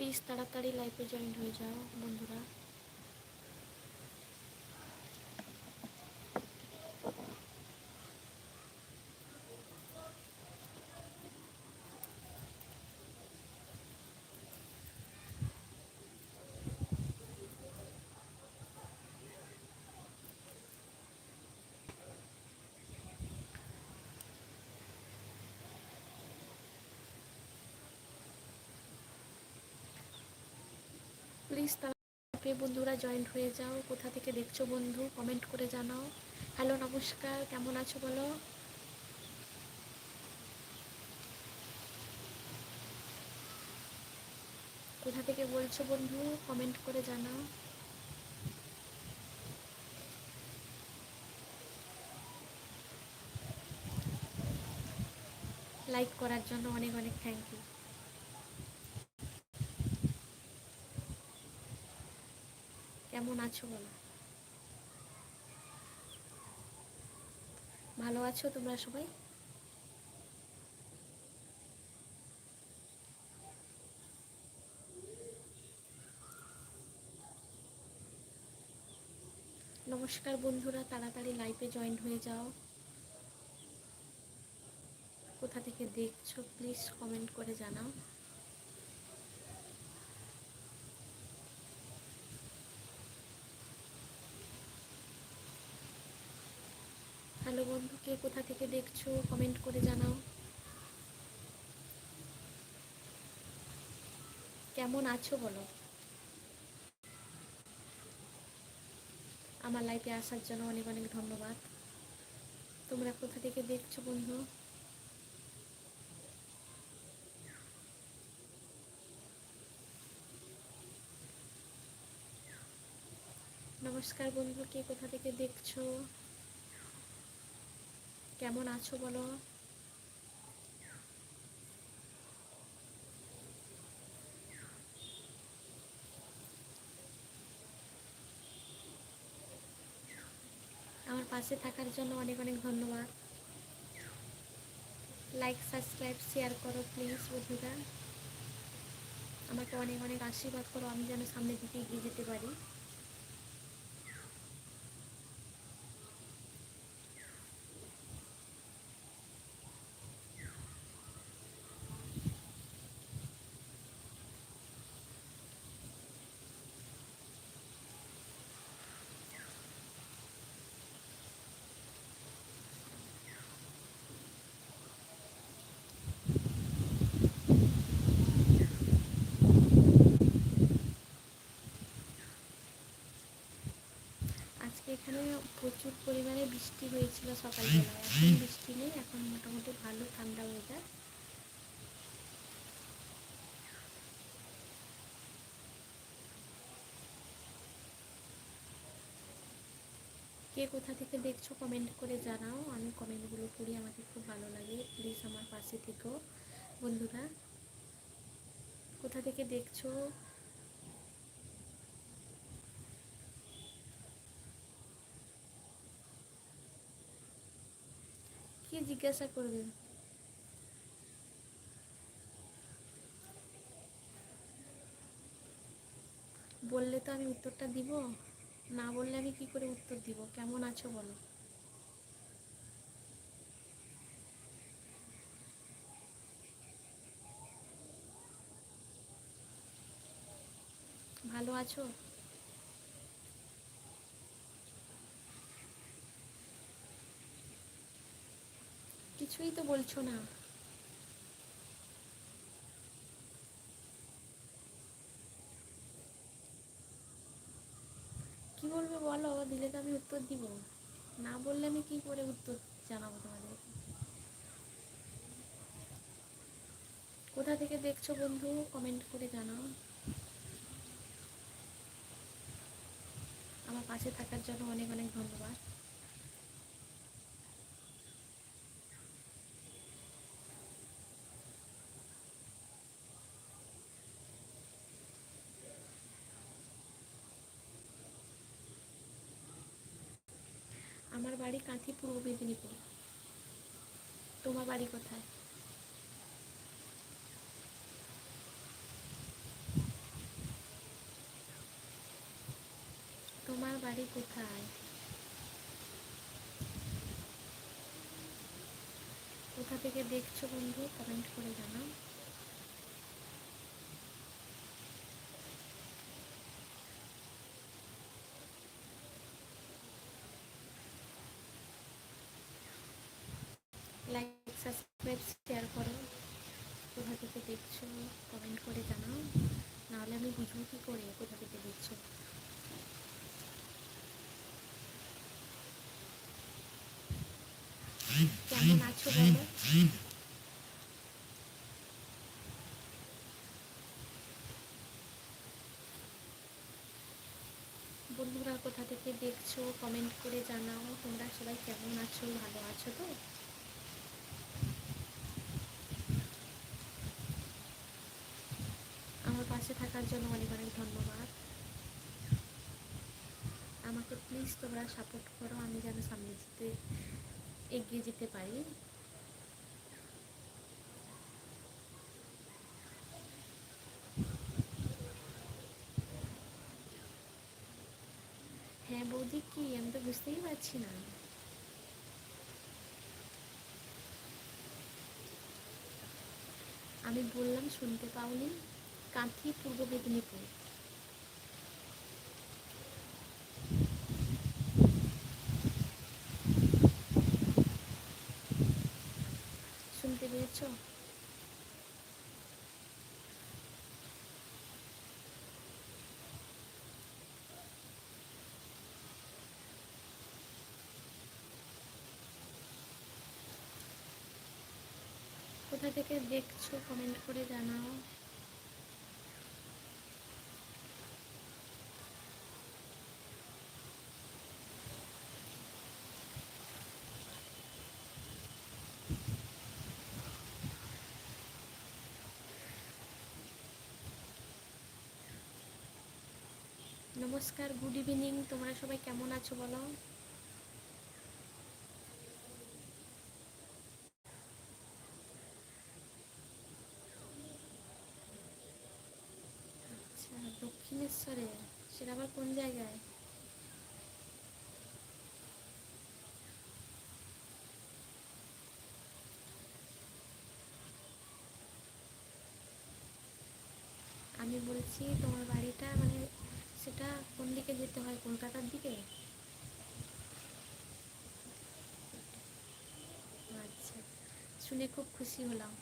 Please তাড়াতাড়ি লাইফে join হয়ে যাও বন্ধুরা। প্লিজ তাড়াতাড়ি বন্ধুরা জয়েন্ট হয়ে যাও। কোথা থেকে দেখছ বন্ধু? কমেন্ট করে জানাও। হ্যালো নমস্কার। কেমন আছো বলো? কোথা থেকে বলছো বন্ধু? কমেন্ট করে জানাও। লাইক করার জন্য অনেক অনেক থ্যাংক ইউ কেমন আছো বলো? ভালো আছো তোমরা সবাই? নমস্কার বন্ধুরা, তাড়াতাড়ি লাইভে জয়েন হয়ে যাও। কোথা থেকে দেখছ প্লিজ কমেন্ট করে জানাও। হ্যালো বন্ধু কে কোথা থেকে দেখছ কমেন্ট করে জানাও। কেমন আছো বলো? আমার লাইফে আসার জন্য অনেক অনেক ধন্যবাদ। তোমরা কোথা থেকে দেখছ বন্ধু? নমস্কার বন্ধু, কে কোথা থেকে দেখছ? কেমন আছো বলো? আমার পাশে থাকার জন্য অনেক অনেক ধন্যবাদ। লাইক সাবস্ক্রাইব শেয়ার করো প্লিজ বন্ধুরা। আমাকে অনেক অনেক আশীর্বাদ করো, আমি যেন সামনের দিকে এগিয়ে যেতে পারি। এখানে প্রচুর পরিমাণে বৃষ্টি হয়েছিল সকালবেলায়। এখন বৃষ্টি নেই এখন মোটামুটি ভালো ঠান্ডা ওয়েদার কে কোথা থেকে দেখছ কমেন্ট করে জানাও। আমি কমেন্টগুলো পড়ি আমাকে খুব ভালো লাগে। প্লিজ আমার পাশে থেকো বন্ধুরা। কোথা থেকে দেখছ কি জিজ্ঞাসা করবেন? বললে তো আমি উত্তরটা দিব, না বললে আমি কি করে উত্তর দিব? কেমন আছো বলো। ভালো আছো? কিছুই তো বলছো না। কি বলবে বলো? দিলে তো আমি উত্তর দিব। না বললে আমি কি করে উত্তর জানাব তোমাদের? কোথা থেকে দেখছ বন্ধু? কমেন্ট করে জানাও। আমার পাশে থাকার জন্য অনেক অনেক ধন্যবাদ। আমার বাড়ি কাঁথি, পূর্ব মেদিনীপুর। তোমার বাড়ি কোথায়? তোমার বাড়ি কোথায়? কোথা থেকে দেখছ বন্ধু? কমেন্ট করে জানাও। শেয়ার করো। কোথা থেকে দেখছ? কমেন্ট করে জানাও। নাহলে আমি বুঝব কী করে কোথা থেকে দেখছ। কেমন আছো বন্ধুরা, কোথা থেকে দেখছ? কমেন্ট করে জানাও। তোমরা সবাই কেমন আছো? ভালো আছো তো আমার পাশে থাকার জন্য অনেক অনেক ধন্যবাদ। আমাকে প্লিজ তোমরা সাপোর্ট করো, আমি যেন সামনে যেতে এগিয়ে যেতে পারি। হ্যাঁ বৌদি কি, আমি তো বুঝতেই পারছি না। আমি বললাম শুনতে পাওনি। কাঁথি পূর্ব মেদিনীপুর। শুনতে পেরেছ কোথা থেকে দেখছ? কমেন্ট করে জানাও। নমস্কার গুড ইভিনিং তোমরা সবাই কেমন আছো বলো? আচ্ছা দক্ষিণেশ্বরে, সেটা আবার কোন জায়গায়? আমি বলছি, তোমার বাড়িটা মানে সেটা কোন দিকে যেতে হয়? কলকাতার দিকে? আচ্ছা শুনে খুব খুশি হলাম।